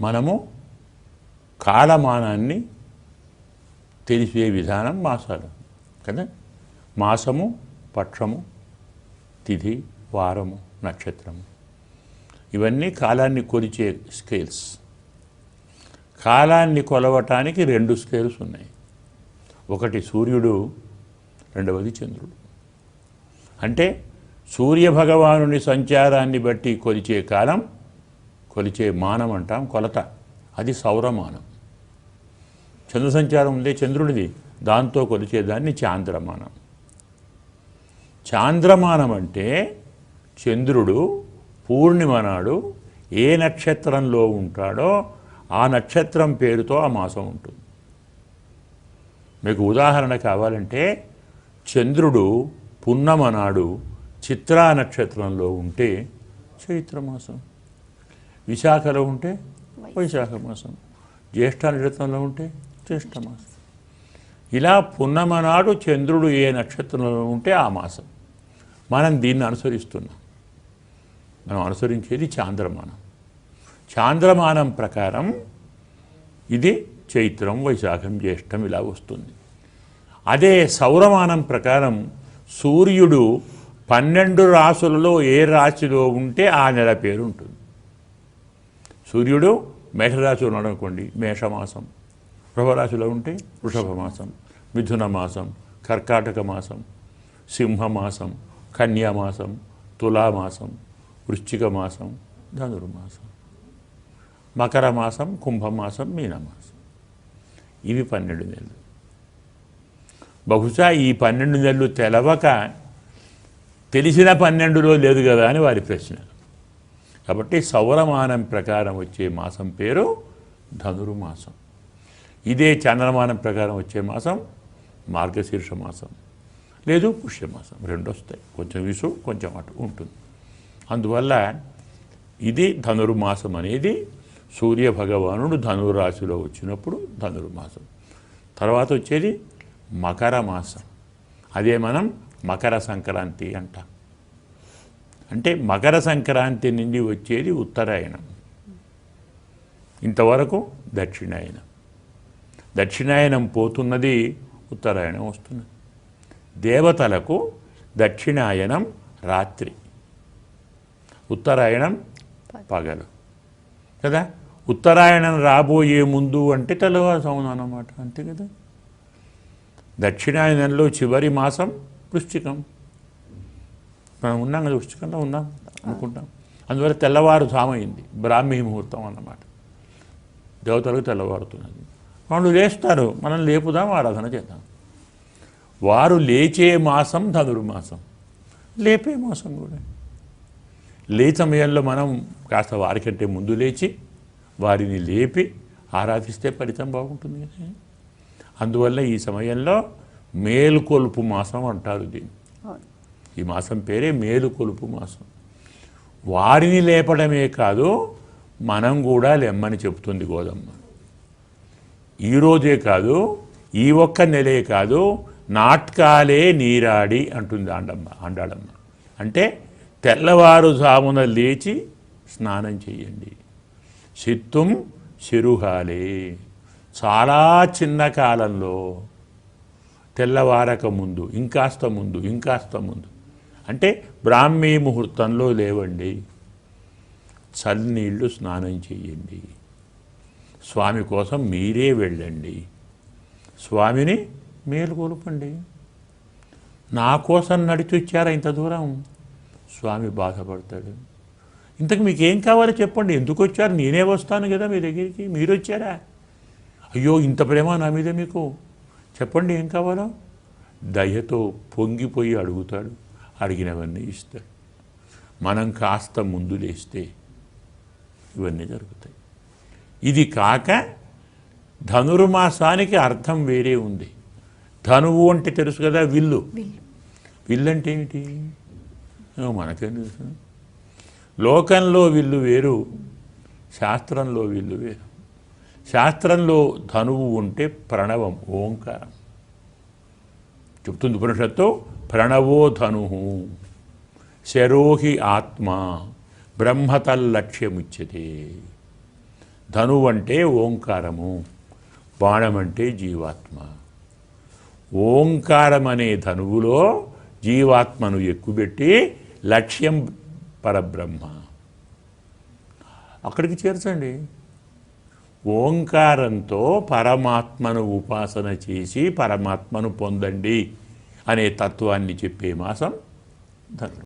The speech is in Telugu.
మనము కాలమానాన్ని తెలిసే విధానం మాసాలు కదా? మాసము పక్షము తిథి వారము నక్షత్రము. ఇవన్నీ కాలాన్ని కొలిచే స్కేల్స్. కాలాన్ని కొలవటానికి రెండు స్కేల్స్ ఉన్నాయి. ఒకటి సూర్యుడు రెండవది చంద్రుడు. అంటే సూర్యభగవానుని సంచారాన్ని బట్టి కొలిచే కాలం కొలిచే మానం అంటాం కొలత. అది సౌరమానం. చంద్ర సంచారం ఉందే చంద్రుడిది దాంతో కొలిచేదాన్ని చాంద్రమానం. చాంద్రమానం అంటే చంద్రుడు పూర్ణిమ నాడు ఏ నక్షత్రంలో ఉంటాడో ఆ నక్షత్రం పేరుతో ఆ మాసం ఉంటుంది. మీకు ఉదాహరణ కావాలంటే చంద్రుడు పున్నమ నాడు చిత్రా నక్షత్రంలో ఉంటే చైత్రమాసం. విశాఖలో ఉంటే వైశాఖ. మాసం. జ్యేష్ఠ నక్షత్రంలో ఉంటే జ్యేష్ఠ మాసం. ఇలా పున్నమ నాడు చంద్రుడు ఏ నక్షత్రంలో ఉంటే ఆ మాసం. మనం దీన్ని అనుసరిస్తున్నాం. మనం అనుసరించేది చాంద్రమానం. చాంద్రమానం ప్రకారం ఇది చైత్రం వైశాఖం జ్యేష్టం ఇలా వస్తుంది. అదే సౌరమానం ప్రకారం సూర్యుడు పన్నెండు రాసులలో ఏ రాశిలో ఉంటే ఆ నెల పేరు ఉంటుంది. సూర్యుడు మేషరాశిలో ఉన్నాడు అనుకోండి మేషమాసం. వృషభరాశిలో ఉంటే వృషభ మాసం మిథున మాసం కర్కాటక మాసం సింహమాసం కన్యామాసం తులామాసం వృశ్చిక మాసం ధనుర్మాసం. మకర మాసం కుంభమాసం మీనమాసం. ఇవి పన్నెండు నెలలు. బహుశా ఈ పన్నెండు నెలలు తెలవక తెలిసిన పన్నెండులో లేదు కదా అని వారి ప్రశ్న. కాబట్టి సౌరమానం ప్రకారం వచ్చే మాసం పేరు ధనుర్మాసం. ఇదే చంద్రమానం ప్రకారం వచ్చే మాసం మార్గశీర్ష మాసం. లేదు పుష్యమాసం రెండు వస్తాయి కొంచెం ఇసు కొంచెం అటు ఉంటుంది. అందువల్ల ఇది ధనుర్మాసం అనేది సూర్య భగవానుడు ధనురాశిలో వచ్చినప్పుడు ధనుర్మాసం. తర్వాత వచ్చేది మకర మాసం. అదే మనం మకర సంక్రాంతి అంటాం. అంటే మకర సంక్రాంతి నుండి వచ్చేది ఉత్తరాయణం. ఇంతవరకు దక్షిణాయనం. దక్షిణాయనం పోతున్నది ఉత్తరాయణం వస్తున్నది దేవతలకు దక్షిణాయనం రాత్రి. ఉత్తరాయణం పగలు. కదా? ఉత్తరాయణం రాబోయే ముందు అంటే తెల్లవారుజామున అన్నమాట అంతే కదా? దక్షిణాయనంలో చివరి మాసం వృశ్చికం. మనం ఉన్నాం కదా వృశ్చికంలో ఉన్నాం అనుకుంటాం. అందువల్ల తెల్లవారుజామైంది బ్రాహ్మీ ముహూర్తం అన్నమాట. దేవతలకు తెల్లవారుతున్నది. వాళ్ళు లేస్తారు మనం లేపుదాం ఆరాధన చేద్దాం. వారు లేచే మాసం ధనుర్మాసం లేపే మాసం కూడా. లే సమయంలో మనం కాస్త వారికంటే ముందు లేచి వారిని లేపి ఆరాధిస్తే ఫలితం బాగుంటుంది కదా. అందువల్ల ఈ సమయంలో మేలుకొలుపు మాసం అంటారు దీన్ని. ఈ మాసం పేరే మేలుకొలుపు మాసం. వారిని లేపడమే కాదు మనం కూడా లెమ్మని చెబుతుంది గోదమ్మ. ఈరోజే కాదు ఈ ఒక్క నెలే కాదు నాట్కాలే నీరాడి అంటుంది ఆండమ్మ ఆండాడమ్మ అంటే తెల్లవారుజామున లేచి స్నానం చేయండి సిత్తుం శిరుహాలే చాలా చిన్న కాలంలో తెల్లవారక ముందు ఇంకాస్త ముందు ఇంకాస్త ముందు అంటే బ్రాహ్మీ ముహూర్తంలో లేవండి. చల్లనీళ్ళు స్నానం చేయండి స్వామి కోసం మీరే వెళ్ళండి. స్వామిని మేలుకొలుపండి నా కోసం నడిచి వచ్చారా ఇంత దూరం? స్వామి బాధపడతాడు. ఇంతకు మీకు ఏం కావాలో చెప్పండి. ఎందుకు వచ్చారు? నేనే వస్తాను కదా మీ దగ్గరికి. మీరు వచ్చారా? అయ్యో ఇంత ప్రేమ నా మీద మీకు. చెప్పండి ఏం కావాలో. దయతో పొంగిపోయి అడుగుతాడు. అడిగినవన్నీ ఇస్తాడు మనం కాస్త ముందు లేస్తే ఇవన్నీ జరుగుతాయి. ఇది కాక ధనుర్మాసానికి అర్థం వేరే ఉంది. ధనువు అంటే తెలుసు కదా విల్లు. విల్లు. అంటే ఏమిటి ఏమో మనకేం తెలుసు? లోకంలో విల్లు వేరు శాస్త్రంలో విల్లు వేరు. శాస్త్రంలో ధనువు ఉంటే ప్రణవం ఓంకారం. చెప్తుంది ఉపనిషత్తు ప్రణవో ధను. శరోహి ఆత్మ బ్రహ్మతల్లక్ష్యముచ్యతే ధనువు అంటే ఓంకారము బాణం అంటే జీవాత్మ. ఓంకారం అనే ధనువులో జీవాత్మను ఎక్కుబెట్టి లక్ష్యం పరబ్రహ్మ. అక్కడికి చేర్చండి. ఓంకారంతో పరమాత్మను ఉపాసన చేసి పరమాత్మను పొందండి. అనే తత్వాన్ని చెప్పే మాసం ధనుర్మాసం